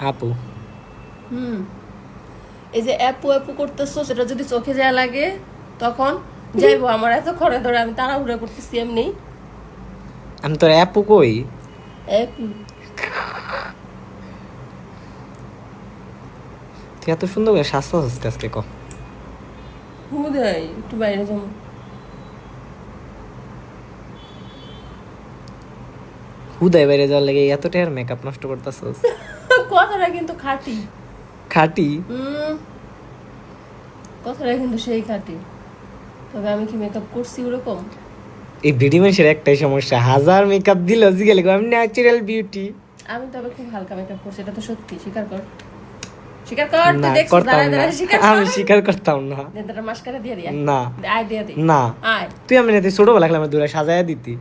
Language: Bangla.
আপু হুম। এই যে অ্যাপু অ্যাপু করতেছো সেটা যদি চোখে যা লাগে তখন যাইবো। আমার এত খরে ধরে আমি তাড়াহুড়া করতেছি এমনি আমি তোর অ্যাপু কই? অ্যাপু। তুই এত সুন্দর করে স্বাস্থ্য হচ্ছে আজকে ক? হুদাই একটু বাইরে যাব হুদায় বাইরে যাওয়ার লাগে এত টায়ার মেকআপ নষ্ট করতেছস। কথাটা কিন্তু খাঁটি। খাটি? কথাটা কিন্তু সেই খাঁটি। তবে আমি কি মেকআপ করছি ওরকম? এই মানুষের একটাই সমস্যা হাজার মেকআপ দিল জিগেলে আমি ন্যাচারাল বিউটি আমি তবে খুব হালকা মেকআপ করছি এটা তো সত্যি স্বীকার কর। স্বীকার কর না তুই দেখছিস করতাম দাঁড়ায় না। দাঁড়ায় স্বীকার আমি স্বীকার করতাম না। নেতাটা মাস্কারা দিয়ে দিয়া। না। আয় দিয়ে দি। না। আয়। তুই আমি না ছোটবেলা খেলাম দূরে সাজায় দিতি।